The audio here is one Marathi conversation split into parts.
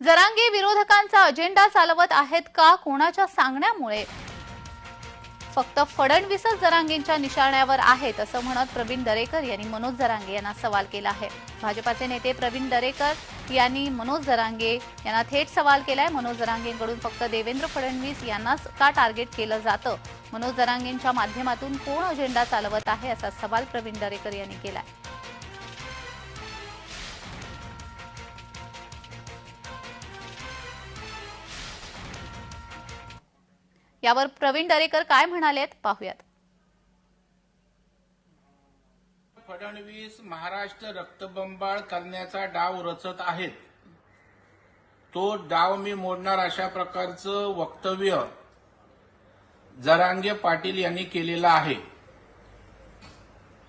जरांगी विरोधकांचा अजेंडा चालवत आहेत का कोणाच्या सांगण्यामुळे? फक्त फडणवीसच जरांगेंच्या निशाण्यावर आहेत असं म्हणत प्रवीण दरेकर यांनी मनोज जरांगे यांना सवाल केला आहे. भाजपाचे नेते प्रवीण दरेकर यांनी मनोज जरांगे यांना थेट सवाल केलाय. मनोज जरांगेंकडून फक्त देवेंद्र फडणवीस यांनाच का टार्गेट केलं जातं? मनोज जरांगेंच्या माध्यमातून कोण अजेंडा चालवत आहे असा सवाल प्रवीण दरेकर यांनी केलाय. यावर प्रवीण दरेकर काय म्हणाले पाहूयात. फडणवीस महाराष्ट्र रक्तबंबाळ करण्याचा डाव रचत आहेत. तो डाव मी मोडणार अशा प्रकारचं वक्तव्य जरांगे पाटील यांनी केलेलं आहे.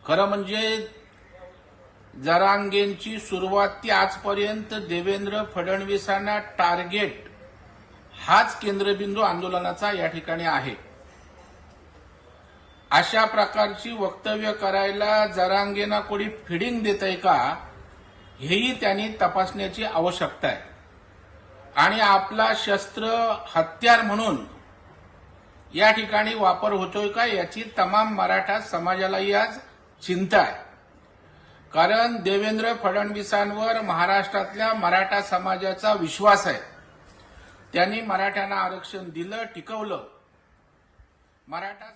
खरं म्हणजे जरांगेंची सुरुवात ती आजपर्यंत देवेंद्र फडणवीसांना टार्गेट हाच केंद्रबिंदू आंदोलनाचा या ठिकाणी आहे. अशा प्रकारची वक्तव्य करायला जरांगेना कोणी फिडिंग देत आहे का हेही त्यांनी तपासण्याची आवश्यकता आहे. आणि आपला शस्त्र हत्यार म्हणून या ठिकाणी वापर होतोय का याची तमाम मराठा समाजालाही आज चिंता आहे. कारण देवेंद्र फडणवीसांवर महाराष्ट्रातल्या मराठा समाजाचा विश्वास आहे. त्यांनी मराठ्यांना आरक्षण दिलं टिकवलं. मराठा